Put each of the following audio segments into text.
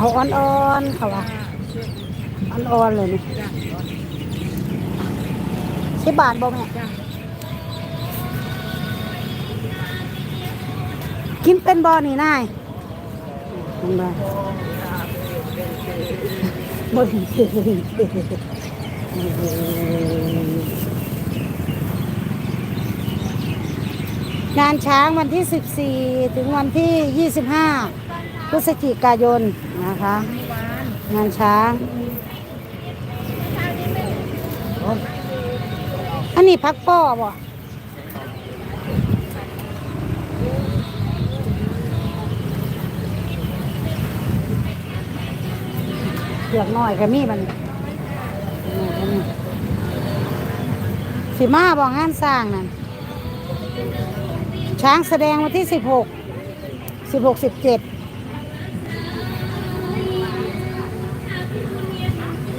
เอาอ่อนๆเขาว่าอ่อนๆเลยนี่สิบบาทบ่แม่จ้ะกินเป็นบ่นี่นายเห็นบ่บ่งานช้างวันที่ 14 ถึงวันที่ 25 พฤศจิกายนนะคะ งานช้าง อันนี้พักป้อบ่เลือกน้อยก็มีมันสิมาบอกงานสร้างนั่นช้างแสดงวันที่สิบหกสิบหกสิบเจ็ด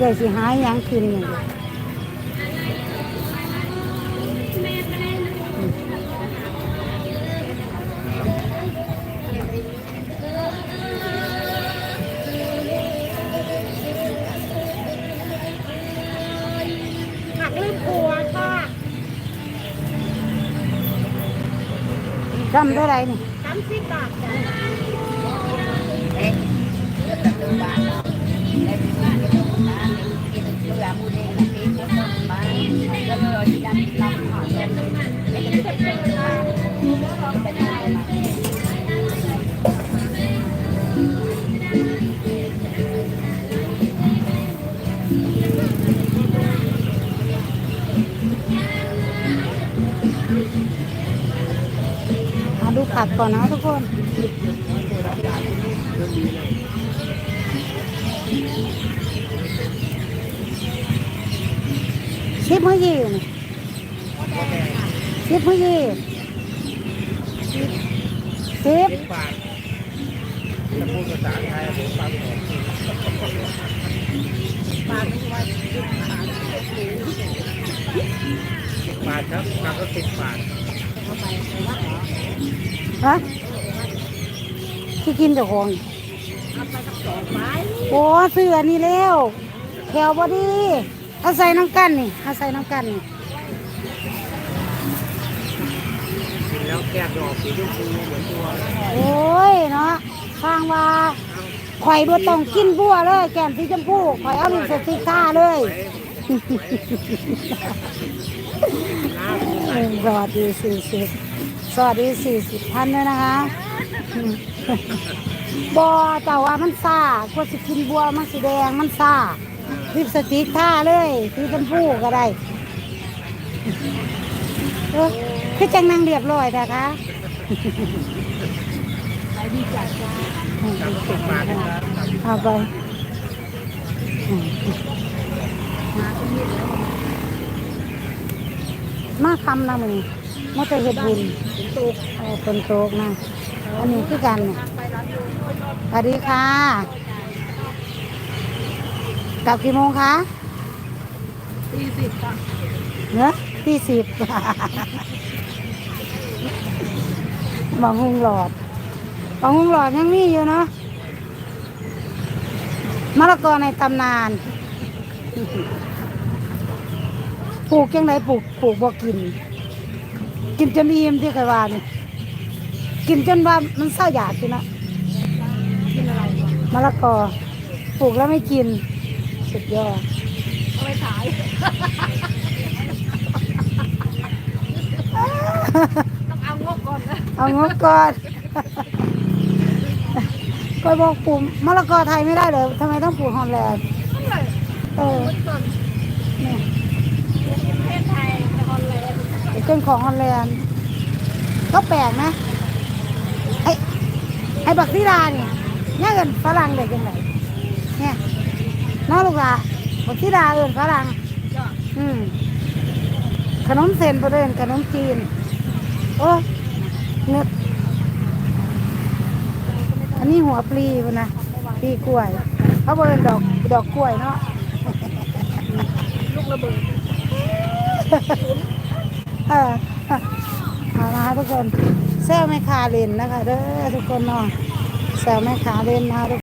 เลยสิหายยังคืนอย่างเดียวผักลืมครัวค่ะจำได้ไรนี่สามสิบบาทจ้ะมา ดูผักก่อนนะทุกคน ชิปมือยีนี่ชิปมือยีชิปบาทจะพูดภาษาไทยผมฟังออกบาทนึงว่าสิบบาทครับนำก็สิบบาทฮะที่กินแต่ของเอาไปสักสองไม้ โอ้เสือนี่แล้วแถวบอดีเอาใส่น้ำกันนี่เอาใส่น้ำกันนี่แล้วแก้มจะอกสีชมพูเหมือนตัวโอ้ยเนาะฟังว่าข่อยบ่ต้องกินบัวเลย แก้มสีชมพูข่อยเอาลิปสติกท่าเลยสวัสดีสี่สิบสวัสดีสี่สิบท่านด้วยนะคะ บอแต่ว่ามันซ่ากว่าสิกินบัวมันสีแดงมันซ่าลิปสติกท่าเลยสีชมพูก็ได้เออคือจังนางเรียบร้อยนะคะไปดีจัดจ้านำก็สิบบาทนะครับเอาไปมาที่นี่แล้วมาคำนะมึงมาจะเห็ดบุญถึงตุกเออคนโตกนะ อันนี้คือกันเนี่ยทางไปร้านลุงสวัสดีค่ะกลับกี่โมงคะสี่สิบค่ะเนอะที่สิบบางหุงหลอดบางหุงหลอดยังมีอยู่เนาะมะละกอในตำนาน ปลูกยังไงปลูกปลูกบ่กิน กินจนอิ่มที่เคยว่านี่ กินจนว่ามันเศร้าอยากกินนะกินอะไรวะมะละกอปลูกแล้วไม่กิน สุดยอดเอาไปขายต้องเอางบก่อนนะเอางบก่อนก็บอกปลูกมะละกอไทยไม่ได้เลยทำไมต้องปลูกฮอลแลนด์นั่นแหละเออมันก่อนเนี่ยประเทศไทยนครแลนด์เป็นของฮอลแลนด์ก็แปลกนะไอ้ไอ้บักซีดาเนี่ยเนี่ยเอินฝรั่งเด็กยังไงเนี่ยน้องลูกหลาบักซีดาเอินฝรั่งอืมขนมเส้นประเด็นขนมจีน โอ้เนึกอันนี้หัวปลีนะปลีกล้วยเขาบอกเป็นดอกดอกกล้วยเนาะลูกระเบิดเออเอาทุกคน แซวแม่คาเล่นนะคะเด้อทุกคนเนาะแซวแม่คาเล่นนะคะ